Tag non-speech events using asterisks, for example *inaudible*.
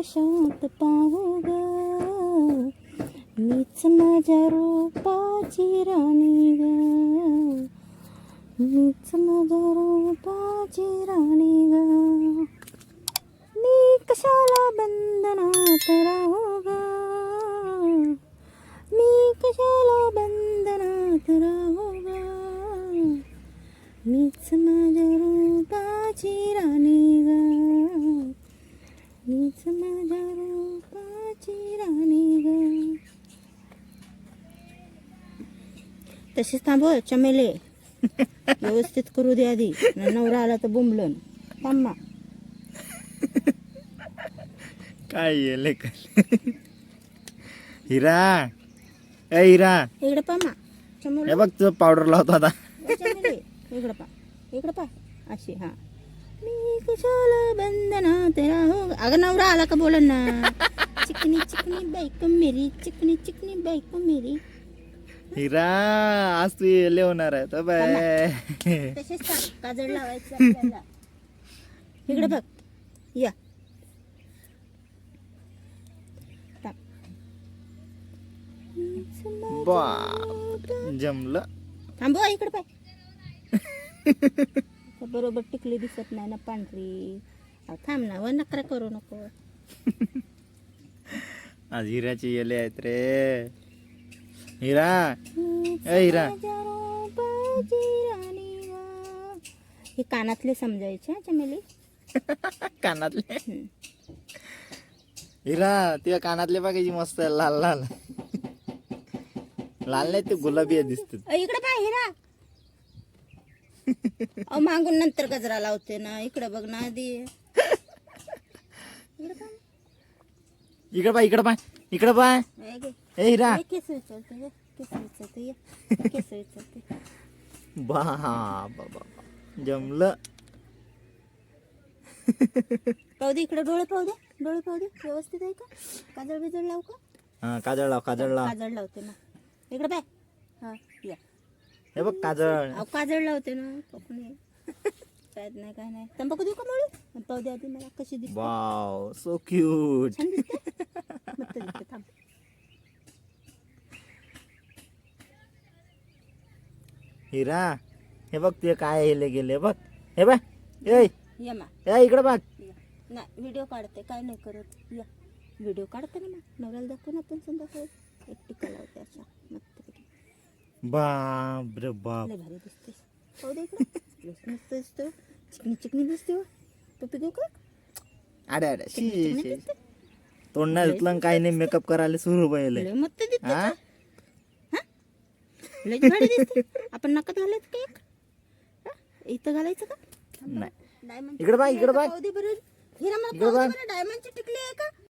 वर्षात पाहू ग मीच माझ्या रूपाची राणी ग. मीच माझ्या रूपाची राणी ग. मी कशाला बंधनात राहू ग? मी कशाला बंधनात राहू ग? मीच माझ्या रूपाची राणी ग. मीच माझ्या रूपाची राणी ग. तशीच थांबव चमेले. *laughs* व्यवस्थित करू दे आधी नवरा आला तर बुंबलन. थांबा काय येले हिरा. ए हिरा. इकडे पा मा चमोल. हे बघ तुझं पावडर लावतो आता. चमेले. इकडे पा इकडे पा अशी हा. मी कशाला बंधनात राहू ग- अगं नवरा आला का बोल ना चिकनी चिकनी बायको मेरी चिकनी चिकनी बायको मेरी हिरा आज तू येले होणार आहे तर बाय तसेच काजळ लावायचं *laughs* आपल्याला. इकडे बघ. या. टाक. जमलं. थांबवा इकडे पाय. तर *laughs* बरोबर टिकली दिसत नाही ना पांढरी. अहो, थांब ना व नकरा करू नको. *laughs* आज हिऱ्याचे येले आहेत रे. हिरा ए हिरा. हे कानातले समजायचे हा चमेली? *laughs* कानातले. हिरा तुझ्या कानातले बघायची मस्त आहे, लाल लाल. लाल नाही ते गुलाबी दिसत अ, इकडे पाय हिरा. अहो मागून नंतर गजरा लावते ना. इकडे बघ ना आधी. इकडे पाय. इकडे पाय इकडे पाय इकडे पाय हे घे. ए हिरा. हे केस विचारते हे. केस विचारते ये. केस विचारते. बा बाबा जमलं. पाहू दे इकडे डोळे पाहू दे. डोळे पाहू दे. व्यवस्थित आहे का? काजळ बिजळ लावू का? हा काजळ लाव काजळ लाव. काजळ लावते ना. इकडे पाय हा या. हे बघ काजळ. अहो काजळ लावते ना *laughs* कोकणी शाळेत नाही काय नाही. तंबाखू देऊ का मळू? पाहू दे आधी मला कशी दिसते. वाव सो क्यूट छान दिसते. मस्त दिसते थांब. हिरा हे बघ तुझे काय हेले गेले बघ. हे बघ ए या मा. ए, इकडे बघ. या. नाही व्हिडिओ काढते काय नाही करत. या. व्हिडिओ काढते ना मग नवऱ्याला दाखवून आपण संध्याकाळी. एक टिका लावते अशा. मस्त. बाप रे बाप. लय भारी दिसते पाहू दे इकडे. मस्त दिसतो चिकनी चिकनी दिसते हो. टोपी घेऊ का? अरे अरे शी चिकनी शी. दिसते. तोंड नाही धुतलं आणि काही नाही मेकअप करायला सुरू पहिले. लय मस्त दिसते हा? लय भारी दिसते. आपण नका घालायचं का एक? हा? इथं घालायचं का? नाही. डायमंड इकडे बघ इकडे बघ पाहू. दे बरं. हिरा मला इकडे पाहू दे. बरं डायमंडची टिकली आहे का?